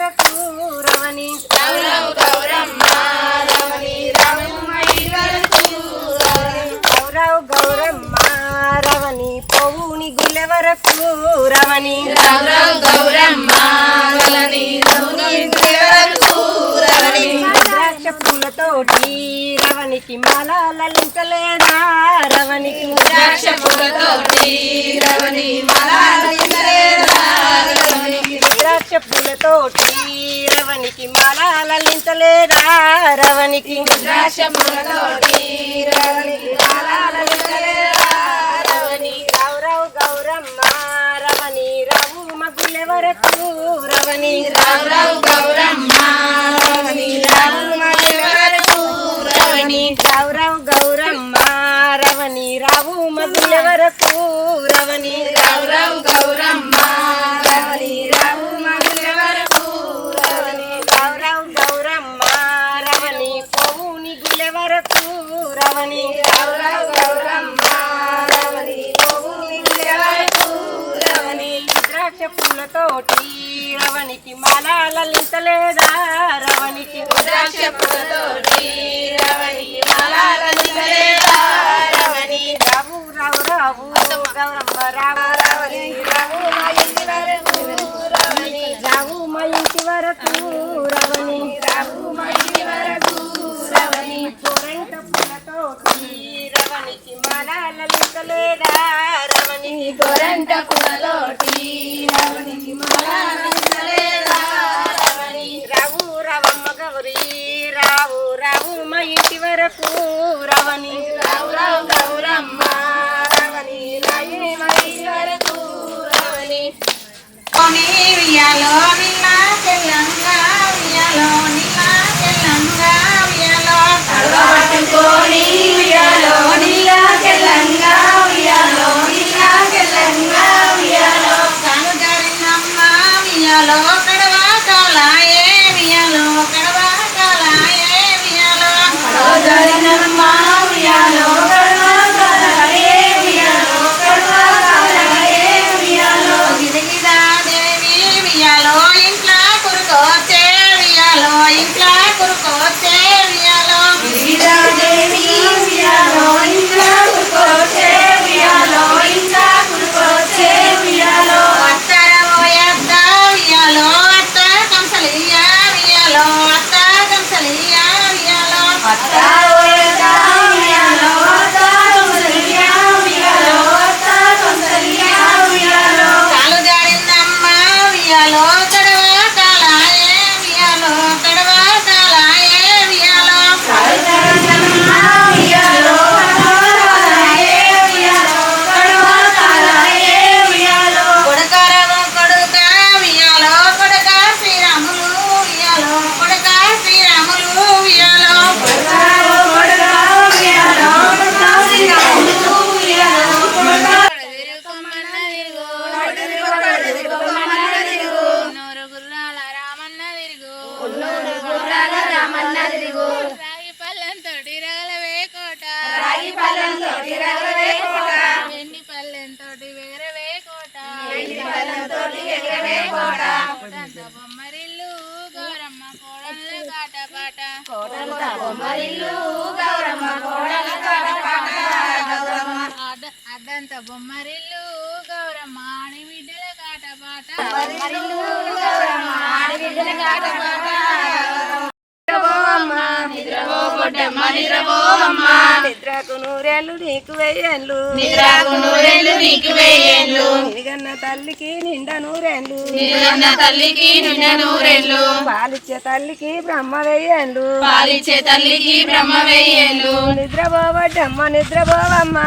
వరకు రవని గౌరవ్ గౌరమ్మ పౌని గుల వరకు రవని ద్రాక్ష పూలతోటి రవనికి మలాలించలేడా ద్రాక్ష పూలతోటి రవణికి మాల లలించలేదా రవణికి ద్రాక్ష పూలతోటి రవణికి మాల లలించలేదా రవణి రావు గౌరమ్మ రవణి రావు మగులె వరకు రవణి రావు గౌరమ్మ రవణి రావు మగులె వరకు రవణి రావు గౌరమ్మ రవణి రావు మగులె వరకు రవణి రవణి గౌరమ్మ రవణి పోవుని ద్రాక్ష పూలతోటి రవణికి మాల లలించలేదా రవణికి ద్రాక్ష పూలతోటి రవణికి మాల రవణి రావు రావు రావు గౌరమ్మ రావు రవణి రావు ఇంటి వరకు రవణి రావు రావు గౌరమ్మ రవణి రాయి మా ఇంటి వరకు రవణి ఉయ్యాలో నిన్న తెల్లంగా ఉయ్యాలో నిన్న తెల్లంగా ఉయ్యాలో. పట్టుకొని ఉయ్యాలో బొమ్మరిల్లు గౌరమ్మ కాటపాట కోటంత బొమ్మరిల్లు గౌరమ్మ కోడల అడ్డ- అడ్డంత బొమ్మరిల్లు గౌరమ్మ ఆడి బిడ్డల కాటపాట బొమ్మరిల్లు గౌరమ్మ ఆడబిడ్డల నిద్రపోవమ్మ. నిద్రకు నూరేళ్ళు నీకు వెయ్యేళ్ళు. నిద్రకు నూరేళ్ళు నీకు వెయ్యేళ్ళు. నిగన్న తల్లికి నిండా నూరేళ్ళు. నిన్న తల్లికి నిన్న నూరేళ్ళు. పాలిచ్చే తల్లికి బ్రహ్మ వెయ్యేళ్ళు. పాలిచ్చే తల్లికి బ్రహ్మ వెయ్యేళ్ళు. నిద్రపోవడ్డమ్మ నిద్రపోవమ్మ.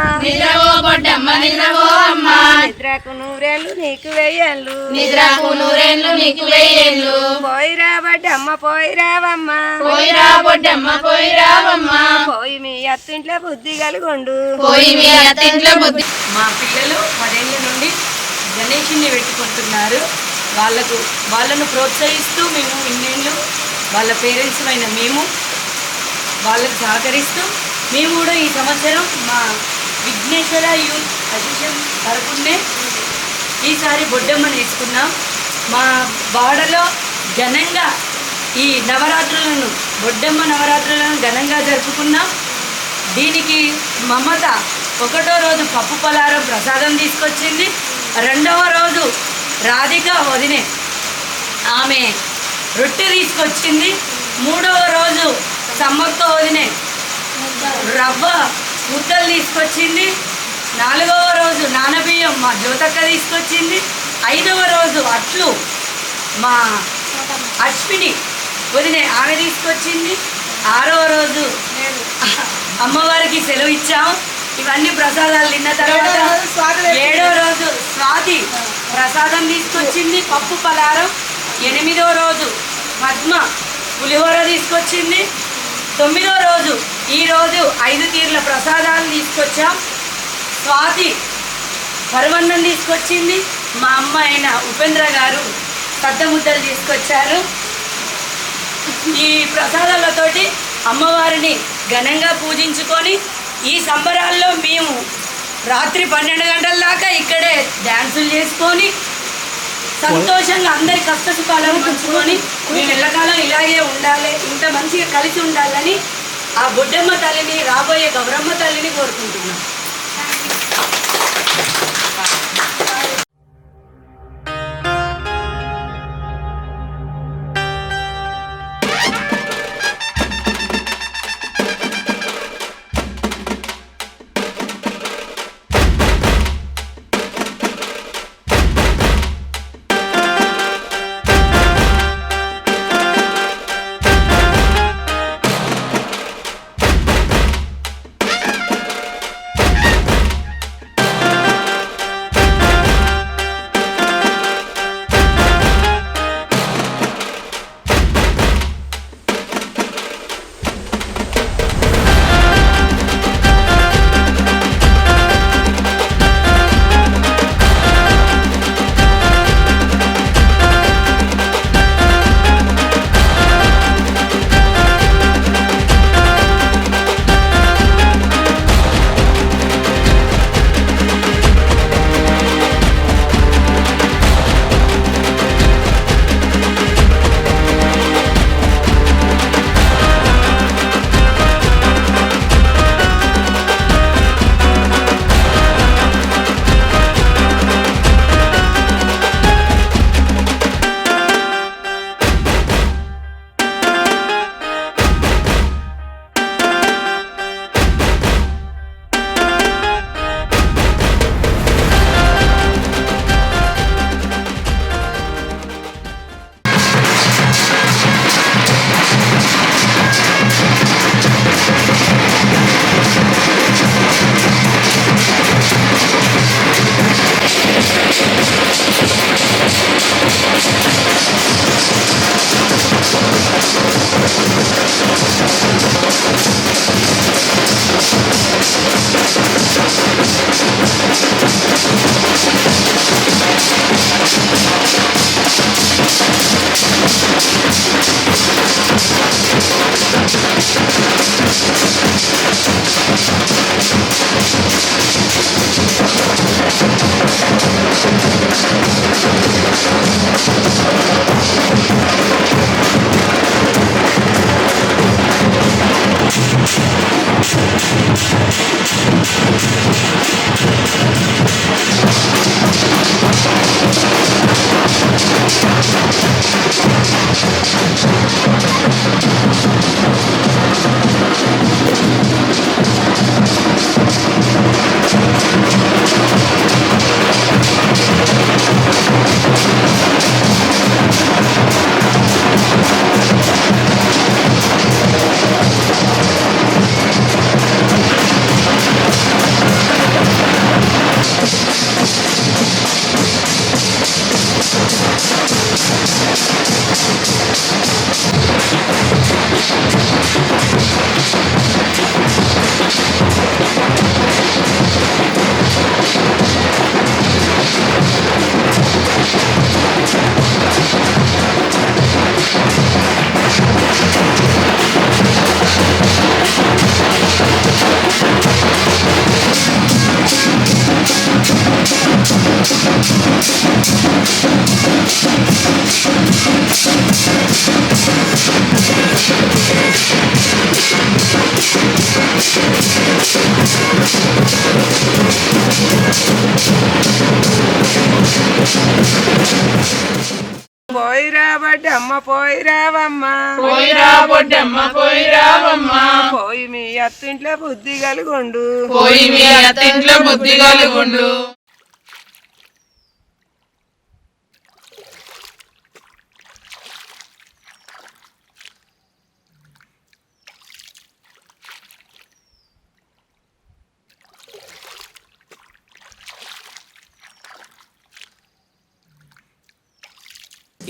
అమ్మ నిద్రకు నూరేళ్ళు నీకు వెయ్యేళ్ళు. నిద్రకు నూరేళ్ళు నీకు వెయ్యేళ్ళు. పోయి రావడ్డమ్మ పోయి రావమ్మ పోయిరా బొడ్డమ్మ పోయిరావమ్మ. పోయి మీ అత్తింట్లో బుద్ధి కలుగొండు. పోయి మీ అత్తింట్లో బుద్ధి మా పిల్లలు పదేళ్ళ నుండి గణేషుని పెట్టుకుంటున్నారు. వాళ్ళకు వాళ్ళను ప్రోత్సహిస్తూ మేము ఇన్నేళ్ళు వాళ్ళ పేరెంట్స్ అయిన మేము వాళ్ళకు సహకరిస్తూ మేము కూడా ఈ సంవత్సరం మా విఘ్నేశ్వర యూత్ అసోసియేషన్ తరపునే ఈసారి బొడ్డమ్మ నేర్చుకున్నాం మా వాడలో ఘనంగా ఈ నవరాత్రులను బొడ్డమ్మ నవరాత్రులను ఘనంగా జరుపుకున్నాం దీనికి మమత ఒకటో రోజు పప్పు పలారం ప్రసాదం తీసుకొచ్చింది. రెండవ రోజు రాధిక వదినే ఆమె రొట్టె తీసుకొచ్చింది. మూడవ రోజు సమ్మక్క వదినే రవ్వ ముద్దలు తీసుకొచ్చింది. నాలుగవ రోజు నానబియ్యం మా జ్యోతక్క తీసుకొచ్చింది. ఐదవ రోజు అట్లు మా అశ్విని వదినే ఆమె తీసుకొచ్చింది. ఆరవ రోజు అమ్మవారికి సెలవు ఇచ్చాము. ఇవన్నీ ప్రసాదాలు తిన్న తర్వాత ఏడో రోజు స్వాతి ప్రసాదం తీసుకొచ్చింది పప్పు పలారం. ఎనిమిదో రోజు పద్మ పులిహోర తీసుకొచ్చింది. తొమ్మిదో రోజు ఈ రోజు ఐదు తీర్ల ప్రసాదాలు తీసుకొచ్చాం. స్వాతి పరవన్నం తీసుకొచ్చింది. మా అమ్మ అయిన ఉపేంద్ర గారు పెద్ద ముద్దలు తీసుకొచ్చారు. ఈ ప్రసాదాలతోటి అమ్మవారిని ఘనంగా పూజించుకొని ఈ సంబరాల్లో మేము రాత్రి పన్నెండు గంటల దాకా ఇక్కడే డ్యాన్సులు చేసుకొని సంతోషంగా అందరి కష్ట సుఖాలను పంచుకొని మేము ఎల్లకాలం ఇలాగే ఉండాలి ఇంత మంచిగా కలిసి ఉండాలని ఆ బొడ్డమ్మ తల్లిని రాబోయే గౌరమ్మ తల్లిని కోరుకుంటున్నాం. Thank పోయిరా బొడ్డమ్మ పోయిరావమ్మ. పోయిరా బొడ్డమ్మ పోయిరావమ్మ. పోయి మీ అత్తింట్లో బుద్ధి కలుగుండు. పోయి మీ అత్తింట్లో బుద్ధి కలుగుండు.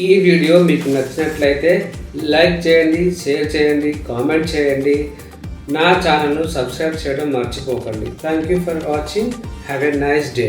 ఈ వీడియో మీకు నచ్చినట్లయితే లైక్ చేయండి షేర్ చేయండి కామెంట్ చేయండి. నా ఛానల్ను సబ్స్క్రైబ్ చేయడం మర్చిపోకండి. Thank you for watching have a nice day